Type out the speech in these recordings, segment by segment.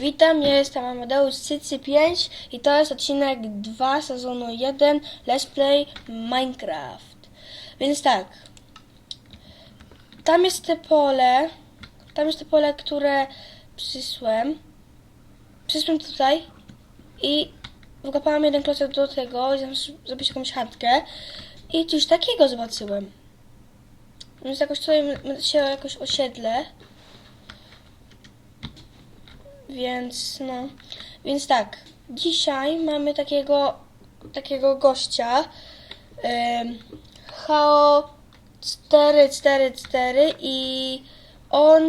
Witam, ja jestem Amadeusz Cycy 5 i to jest odcinek 2 sezonu 1 Let's Play Minecraft. Więc tak, tam jest te pole, tam jest te pole, które przysłem. Przysłem tutaj i wykopałam jeden klocek do tego, i zrobić jakąś chatkę i coś takiego zobaczyłem. Więc jakoś tutaj się jakoś osiedlę. Więc no, więc tak, dzisiaj mamy takiego takiego gościa ym, Hao 444 i on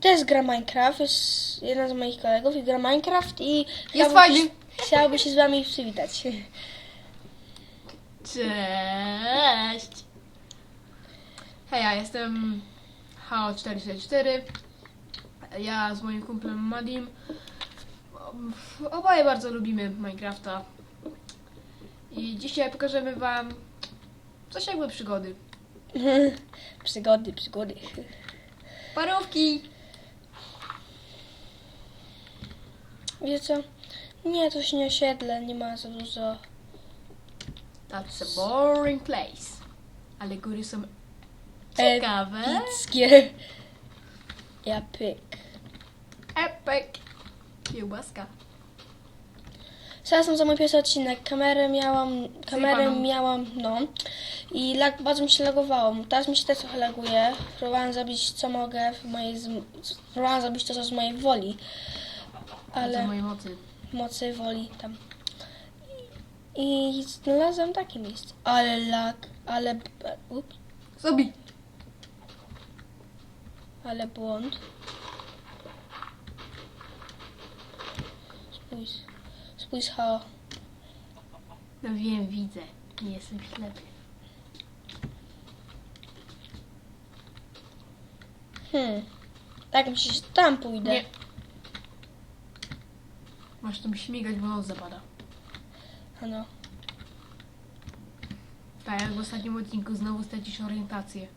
też gra Minecraft, jest jeden z moich kolegów i gra Minecraft i chciałby, fajny. chciałby się z wami przywitać. Cześć! Hej, ja jestem HO464. Ja z moim kumplem Madim. Oboje bardzo lubimy Minecrafta. I dzisiaj pokażemy wam coś jakby przygody. przygody, przygody. Parówki! Wiecie co? Nie, to się nie osiedle, nie ma za dużo. That's a boring place. Ale góry są ciekawe. Epickie. Ja pyk. Epic! Kiełbaska. Przepraszam za mój pierwszy odcinek. Kamerę miałam, kamerę Zjebaną. miałam, no. I lag, bardzo mi się lagowało. Teraz mi się też trochę laguje. Próbowałam zrobić co mogę w mojej, z, próbowałam zrobić to, co z mojej woli. Ale... Ale mojej mocy. mocy woli tam. I znalazłam takie miejsce. Ale lag, ale, ups, Zobi! ale błąd. Spójrz, spójrz, ha. No wiem, widzę. Nie jestem ślepy. Hmm. Tak, myślisz, że tam pójdę. Nie. Masz tam śmigać, bo noc zapada. Ano. Tak, jak w ostatnim odcinku znowu stracisz orientację.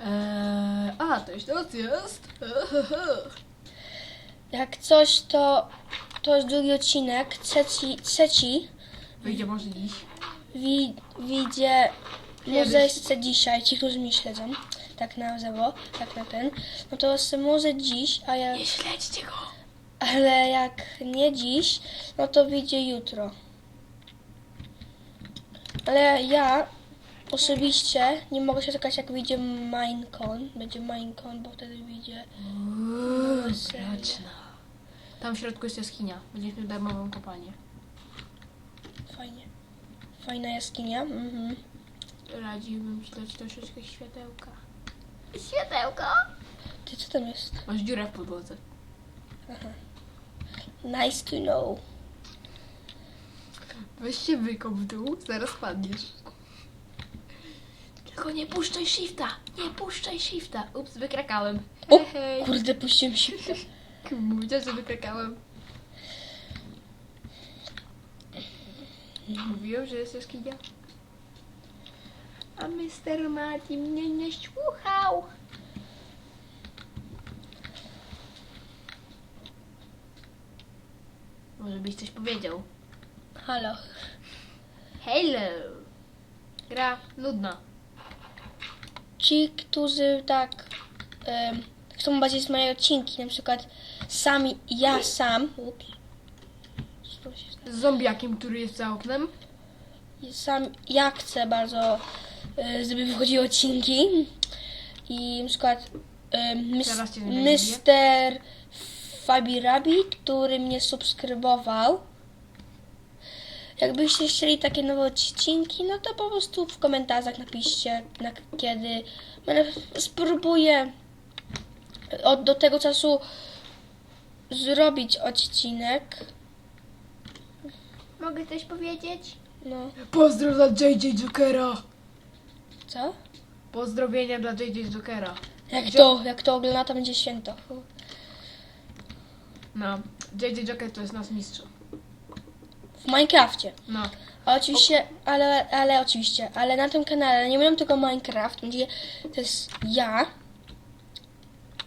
Eee, a, to już noc jest. Jak coś, to to jest drugi odcinek, trzeci, trzeci Wyjdzie może dziś. wi, widzie jeszcze dzisiaj, ci, którzy mnie śledzą, tak na zewo, tak na ten, no to jest może dziś, a jak, Nie śledźcie go. ale jak nie dziś, no to wyjdzie jutro. Ale ja osobiście nie mogę się czekać, jak wyjdzie Minecon, będzie Minecon, bo wtedy wyjdzie Uuu, mroczna. Tam w środku jest jaskinia. Będziesz miał darmową kopalnię. fajnie. Fajna jaskinia, mhm. Radziłbym ci dać troszeczkę światełka. Światełka? Ty co tam jest? Masz dziurę w podłodze. Nice to know. Weź się wykop w dół, zaraz padniesz. Tylko nie puszczaj shifta! Nie puszczaj shifta! Ups, wykrakałem. O, Hej, hej. kurde, puściłem się. Mówię, że wykrakałem. Mówiłem, że jest jaskinia. A Mr. Marty mnie nie słuchał. Może byś coś powiedział. Halo. Hello! Gra nudna. Ci, którzy tak em, chcą obejrzeć moje odcinki, na przykład sami, ja sam, ups? Z zombiakiem, który jest za oknem. sam ja chcę bardzo, e, żeby wychodziły odcinki i na przykład Mr. Fabirabi, który mnie subskrybował. Jakbyście chcieli takie nowe odcinki, no to po prostu w komentarzach napiszcie, na kiedy będę spróbuję od, do tego czasu zrobić odcinek. Mogę coś powiedzieć? No, Pozdrow dla JJ Jokera! co? Pozdrowienia dla JJ Jokera. Jak Gdzie- to, jak to ogląda, to będzie święto. No, JJ Joker to jest nasz mistrz. W Minecrafcie. No. Oczywiście, ale, ale oczywiście, ale na tym kanale nie będę tylko Minecraft, będzie to jest ja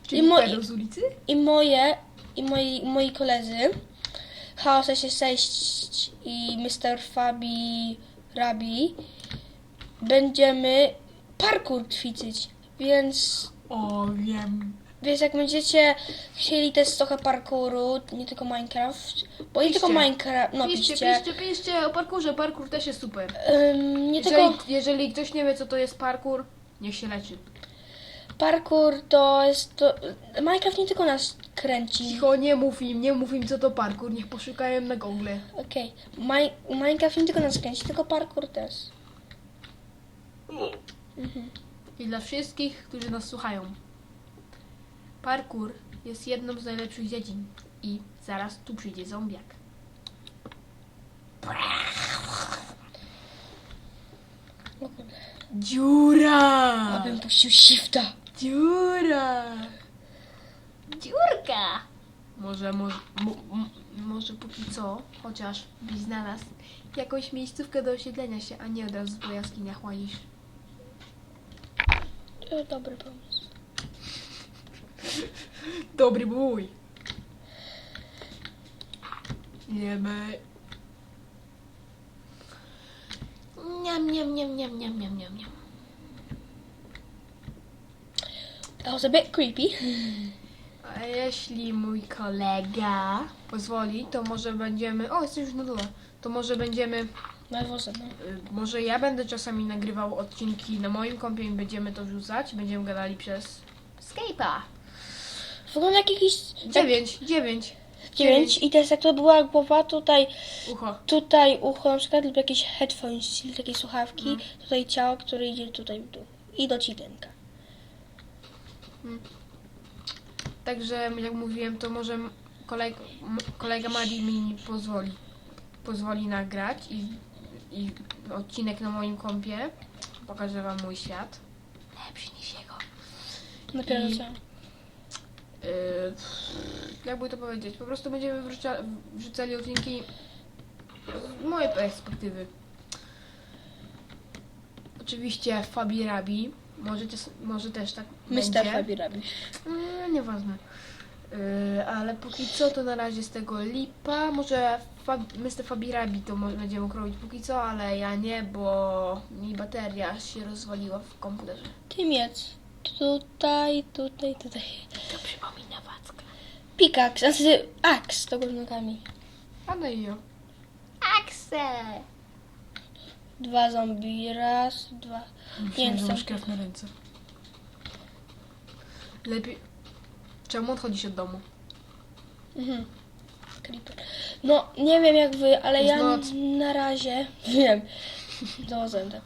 Czyli I mo- pedo z ulicy? i moje i moi, moi koledzy, Chaos 6 i Mr. Fabi Rabi, będziemy parkour ćwiczyć. Więc, O, wiem. Więc jak będziecie chcieli też trochę parkouru, nie tylko Minecraft, bo nie tylko Piszcie. Minecraft, no piszcie, piszcie, piszcie, piszcie o parkurze. Parkur też jest super. Ym, nie Jeżeli, tylko jeżeli ktoś nie wie, co to jest parkur, niech się leczy. parkour to jest, to, Minecraft nie tylko nas kręci. Cicho, nie mów im, nie mów im, co to parkur. Niech poszukają na Google. Okej, Mi- Minecraft nie tylko nas kręci, tylko parkour też. I dla wszystkich, którzy nas słuchają. Parkour jest jedną z najlepszych dziedzin. I zaraz tu przyjdzie zombiak. Dziura! Abym puścił shifta. Dziura! Dziurka! Może, może, mo, może póki co, chociaż byś znalazł jakąś miejscówkę do osiedlenia się, a nie od razu po jaskiniach łazisz. To dobry pomysł. Dobry bój! Jemy. Niam, niam, niam, niam, niam, niam, niam, niam. That was a bit creepy. A jeśli mój kolega pozwoli, to może będziemy... O, jesteś już na dole. To może będziemy... Nerwozem, no. y, Może ja będę czasami nagrywał odcinki na moim kompie i będziemy to wrzucać. Będziemy gadali przez Skype'a. Wygląda jak jakiś... Dziewięć, dziewięć. Dziewięć. I teraz jak to była głowa, tutaj, Ucho. tutaj ucho na przykład, lub jakieś headphones, czyli takie słuchawki. Mhm. Tutaj ciało, które idzie tutaj w dół. I do cidenka. Także jak mówiłem, to może m- kolega, m- kolega Madi mi pozwoli, pozwoli nagrać i, i odcinek na moim kompie. Pokażę wam mój świat. Lepszy niż jego. Dopiero I- co. Yy, jakby to powiedzieć, po prostu będziemy wrzuca, wrzucali odcinki z mojej perspektywy. Oczywiście Fabi Rabi, może, też- może też tak Mr. będzie. Fabi robi. Mm, nieważne. Yy, ale póki co to na razie z tego lipa. Może Fab, Mr. Fabirabi to mo- będziemy robić póki co, ale ja nie, bo mi bateria się rozwaliła w komputerze. Ty miec. Tutaj, tutaj, tutaj. To przypomina Wacka. Pickaxe, znaczy axe do góry nogami. A no i jo. Akse! Dwa zombie, raz, dwa. Myślałem, że masz krew na ręce. Lepiej... Czemu odchodzisz od domu? Mhm. Creeper. No, nie wiem jak wy, ale Jest ja noc. na razie wiem. Dozem tak.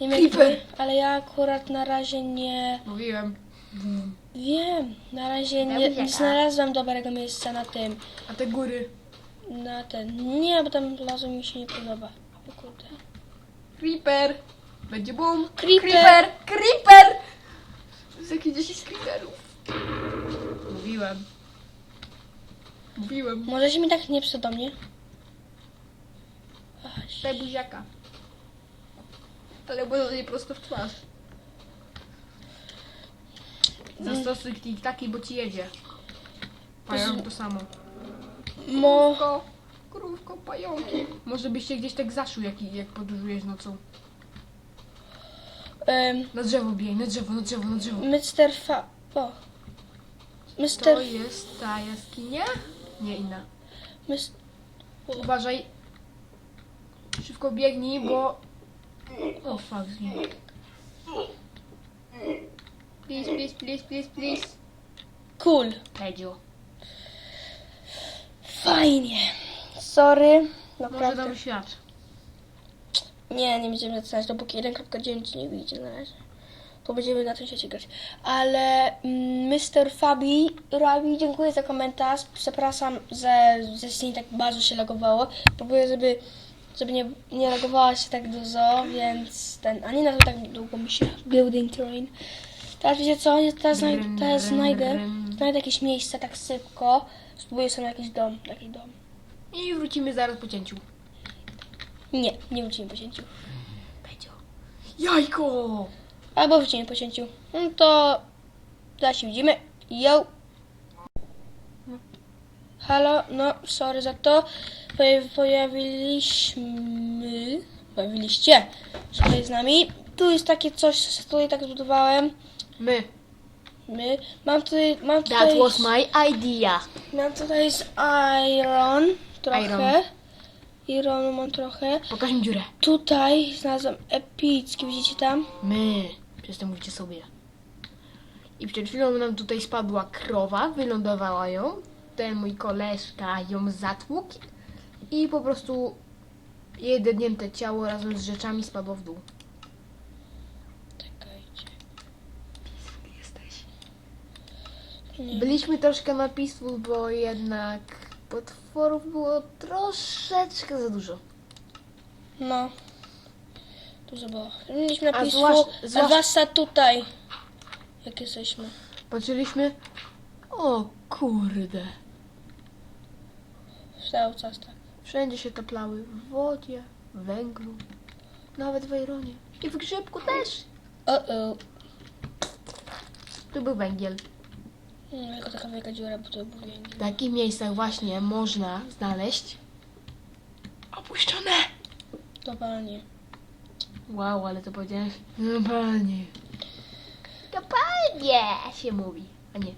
Nie wiem jak Creeper. ale ja akurat na razie nie Mówiłem. wiem. Na razie nie, nie tak. znalazłam dobrego miejsca na tym. A te góry? Na ten. Nie, bo tam lazo mi się nie podoba. O kurde. Creeper! Będzie boom! Creeper. Creeper! Creeper! Z jakieś 10 creeperów. Mówiłem. Mówiłem. Może się mi tak nie psa do mnie? Ach, Daj buziaka. Ale było nie prosto w twarz. Zastosuj taki, bo ci jedzie. Pająk to samo. Mo... Krówko, krówko, pająki. Może byś się gdzieś tak zaszył, jak, jak podróżujesz nocą. em, Na drzewo bijaj, na drzewo, na drzewo, na drzewo. Mr. Fa... O. To Mr. jest ta jaskinia? Nie, inna. Mis... Uważaj. Szybko biegnij, bo... O, fuck, zginął. Please, please, please, please, please. Cool. Pedzio. Fajnie. Sorry. Może Naprawdę. świat. Nie, nie będziemy zaczynać, dopóki 1.9 nie wyjdzie na razie. To będziemy na tym świecie grać. Ale mm, Mr. Fabi, Rabi, dziękuję za komentarz. Przepraszam, że zresztą tak bardzo się lagowało. Próbuję, żeby, żeby nie, nie lagowała się tak dużo, więc ten, a nie na to tak długo mi się building terrain. Teraz wiecie co, teraz, znaj, teraz znajdę, znajdę jakieś miejsce tak szybko. Spróbuję sobie jakiś dom, taki dom. I wrócimy zaraz po cięciu. Nie, nie wrócimy po cięciu. Pedzio. Jajko! Albo wrócimy po cięciu. No to zaraz się widzimy. Yo! Halo, no, sorry za to. Pojawi- Pojawiliśmy. Pojawiliście się tutaj z nami. Tu jest takie coś, co tutaj tak zbudowałem. My. My. Mam tutaj. Mam That tutaj was my idea. Mam tutaj z Iron trochę. Iron. Ironu mam trochę. Pokaż mi dziurę. Tutaj znalazłam epicki, widzicie tam? My. Przestań mówicie sobie. I przed chwilą nam tutaj spadła krowa, wylądowała ją. Ten mój koleżka ją zatłukł i po prostu jej dednięte ciało razem z rzeczami spadło w dół. Czekajcie. Jesteś. Nie. Byliśmy troszkę na peaceful, bo jednak potworów było troszeczkę za dużo. No. Dużo było. Mieliśmy A napisu, zwłasz- a zwłasz- zwłaszcza tutaj. Jak jesteśmy. Patrzyliśmy. O kurde. Cały czas tak. Wszędzie się taplały. W wodzie, w węglu, nawet w Ironie. I w grzybku też. O, o. Tu był węgiel. Mm, Tylko taka wielka dziura, bo to był węgiel. W takich miejscach właśnie można znaleźć opuszczone. To panie. Wow, ale to powiedziałeś. No panie. Kopalnie się mówi, a nie.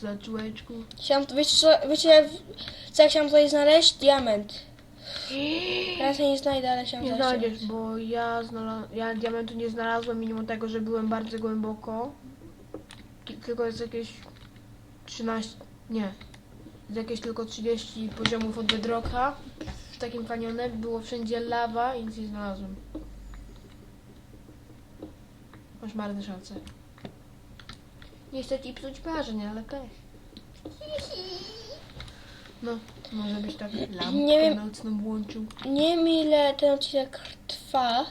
Za człeczku. Chciałam, wiecie co, wiecie co ja chciałam tutaj znaleźć? Diament. Teraz ja nie znajdę, ale chciałam Nie znaleźć znajdziesz, bo ja, znalaz- ja diamentu nie znalazłem mimo tego, że byłem bardzo głęboko. Ki- Tylko jest jakieś 13, nie, jest jakieś tylko 30 poziomów od bedrocka. W takim kanionie było wszędzie lawa i nic nie znalazłem. Masz marne szanse. Nie chcę ci psuć marzeń, ale też. No, może byś tak lampkę Nie wiem. nocną włączył. Nie wiem ile ten odcinek trwa.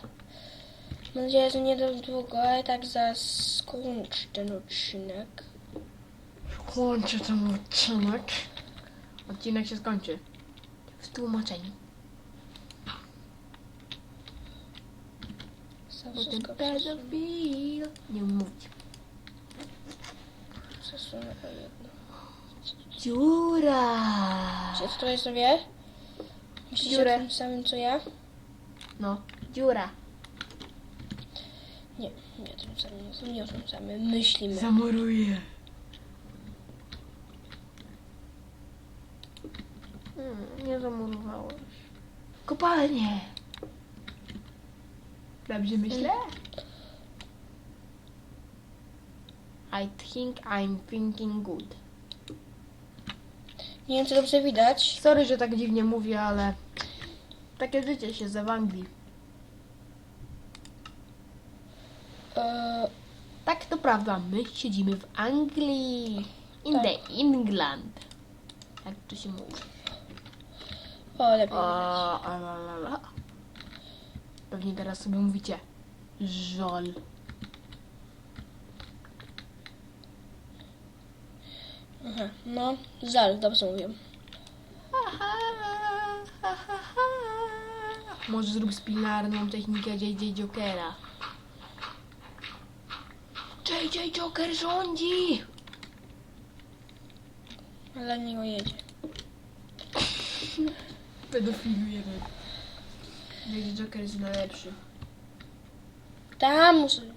Mam nadzieję, że nie dość długo, ale tak zaraz skończę ten odcinek. Kończę ten odcinek. Odcinek się skończy. W tłumaczeniu. Sam Bo ten pedofil... Nie mówić. Przesunę o jedno. Dziura! Czy to jest sobie? Myślicie Dziurę. o tym samym co ja? No, dziura. Nie, nie o tym samym, nie o tym samym. Myślimy. Zamuruję. Hmm, nie zamurowałeś. Kopalnie. Dobrze myślę? I think I'm thinking good. Nie wiem, czy dobrze widać. Sorry, że tak dziwnie mówię, ale takie życie się ze w Anglii. E, Tak, to prawda, my siedzimy w Anglii. In Tak. the England. Jak to się mówi? o, lepiej widać. A, a, la, la, la. Pewnie teraz sobie mówicie. Żol. Aha, no, żal, dobrze mówię. Może zrób spinarną technikę JJ Jokera. JJ Joker rządzi! Ale nie jedzie. Pedofilu jeden. JJ Joker jest najlepszy. Tam muszę...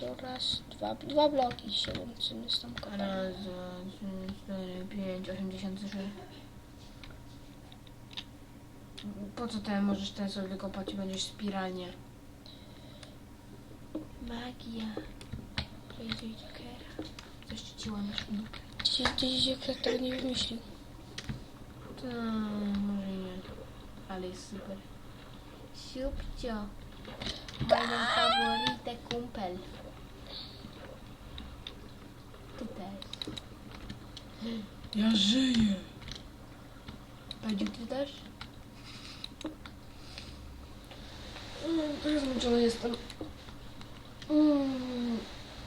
To raz, dwa, dwa bloki się łączymy z tą kopalnią. Raz, dwa, trzy, cztery, pięć, osiemdziesiąt trzy. Po co ten możesz ten sobie wykopać i będziesz spiralnie? Magia. JJ Jokera. Zaszczyciłam już dupę. Gdzieś, gdzieś ktoś tego nie wymyślił. To może nie. Ale jest super. Siupcio. Moją faworytę kumpel. Ty też. Ja żyję. Badziu, ty też? Mm, Trochę zmęczony jestem. Mm,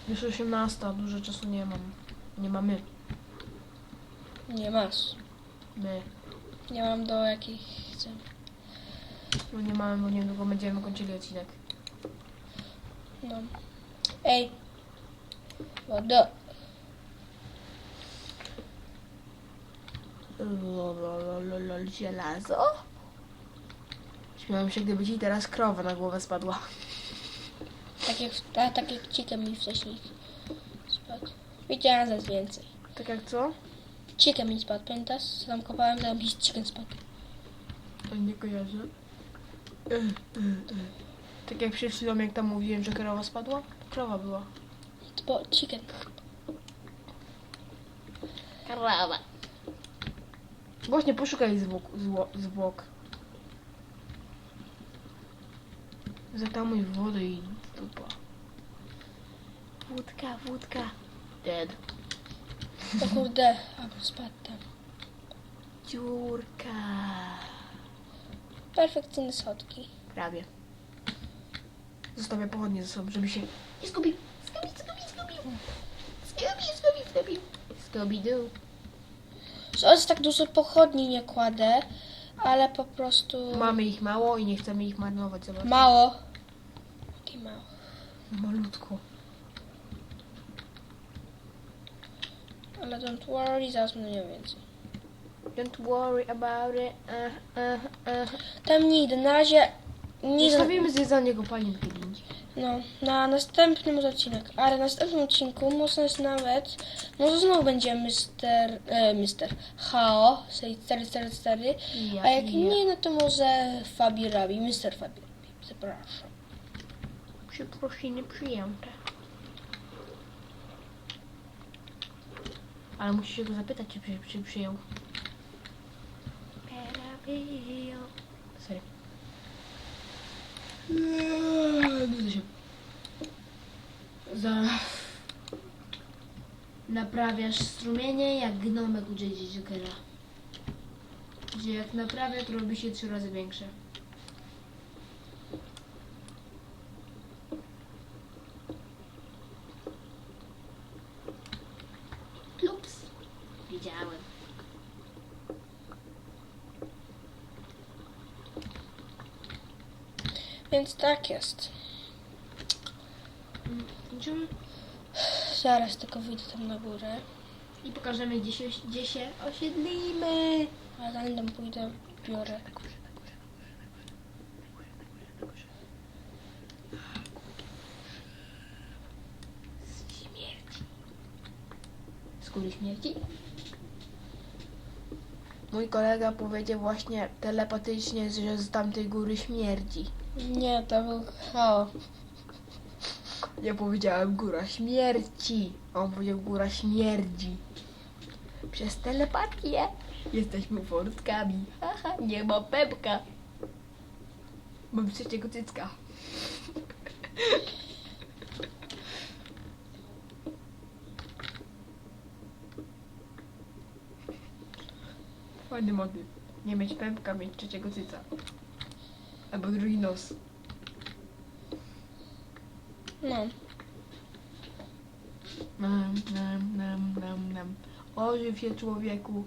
Już 18, dużo czasu nie mam. Nie mamy. Nie masz. My. Nie mam do jakich chcę. No nie mamy, bo niedługo będziemy kończyli odcinek. No. Ej. Woda. Lolololol, żelazo. Śmiałem się, gdyby ci teraz krowa na głowę spadła. Tak jak, a, tak jak chicken mi wcześniej spadł. Widziałem zaraz więcej. Tak jak co? Chicken mi spadł, pamiętasz? Co tam kopałem, tam jakiś chicken spadł. To nie kojarzę. Tak jak przed chwilą, jak tam mówiłem, że krowa spadła? Krowa była. To było chicken. Krawa. Właśnie poszukaj zwłok. Zło, zwłok. Zatamuj wodę i dupa. Wódka, wódka. Dead. O kurde, a spadł tam. Dziurka. Perfekcyjne schodki. Prawie. Zostawię pochodnie ze sobą, żeby się I zgubił. Zgubił, zgubił, zgubił. Zgubił, zgubił, zgubił. Scooby-Doo. Aż tak dużo pochodni nie kładę, ale po prostu Mamy ich mało i nie chcemy ich marnować. Zobacz. mało. Jakie mało. Malutko. Ale don't worry, zaraz miał więcej. Don't worry about it. Uh, uh, uh. Tam nie idę, na razie nie. Zostawimy zjedzanie kopalin. No, na następnym odcinek, ale na następnym odcinku może jest nawet, może znowu będzie Mister, e, Mister Hao, 444, Ja, a jak ja. nie, no to może Fabi Rabi, Mister Fabi Rabi, zapraszam. Przeprosiny przyjęte. Ale musisz się go zapytać, czy, przy, czy przyjął. Serio. Nudzę się. Za... Naprawiasz strumienie jak gnomek u J.J. Jokera. Gdzie jak naprawia, to robi się trzy razy większe. Ups. Widziałem. Więc tak jest. Zaraz tylko wyjdę tam na górę, i pokażemy, gdzie się, gdzie się osiedlimy. a dalej tam pójdę, biorę. Góry śmierci? Mój kolega powiedział właśnie telepatycznie, że z tamtej góry śmierdzi. Nie, to był Hao. Ja powiedziałem góra śmierci. A on powiedział góra śmierdzi. Przez telepatię jesteśmy forstkami. Haha, nie ma pepka. Mam trzeciego cycka. Fajny motyw. Nie mieć pępka, mieć trzeciego cyca. Albo drugi nos. No, Nam, nam, nam, nam, nam. Ożyw się człowieku.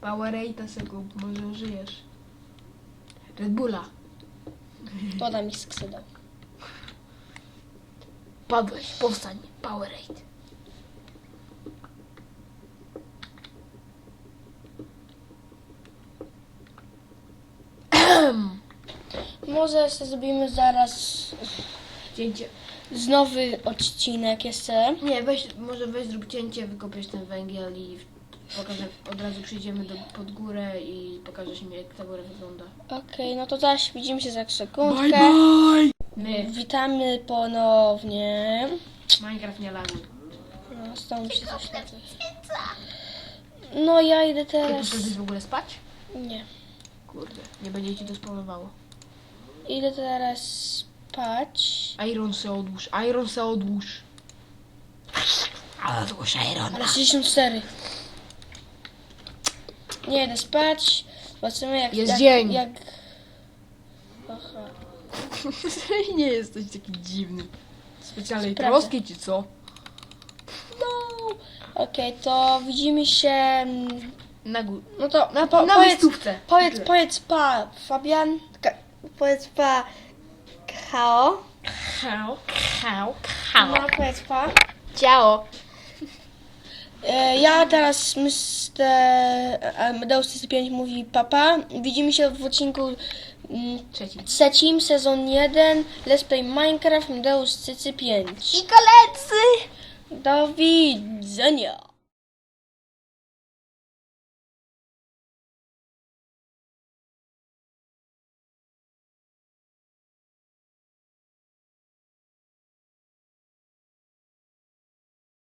Powerade sobie, może żyjesz. Red Bulla. woda mi skrzydał. Padłeś, powstań. Powerade. Może jeszcze zrobimy zaraz Cięcie. znowu odcinek jeszcze. Nie, weź, może weź zrób cięcie, wykopiesz ten węgiel i pokażę, od razu przyjdziemy do, pod górę i pokażesz mi jak ta góra wygląda. Okej, no to zaś widzimy się za sekundkę. bye! My. Witamy ponownie. Minecraft nie laguje. No, stąd się coś. No ja idę Ty teraz. poszedłeś w ogóle spać? Nie. Kurde, nie będzie ci to spowodowało. Idę teraz spać. Iron se odłóż, Iron se odłóż. Odłóż Iron. Ale 64. Nie idę spać. Zobaczymy jak. Jest jak, dzień. Jak... Aha. nie jesteś taki dziwny. Specjalnej Sprawdzę. troski czy co? No. Okej, to widzimy się. mm, Na górę. No to Na, po, na powiedz, miejscówce. powiedz, powiedz pa, Fabian. Powiedz pa. Hao. Hał, hał, No, powiedz pa. Ciao. E, ja teraz Mr. Medeus 5 mówi papa. Widzimy się w odcinku mm, Trzeci. trzecim, sezon 1, Let's Play Minecraft Cycy 5. I koledzy! Do widzenia!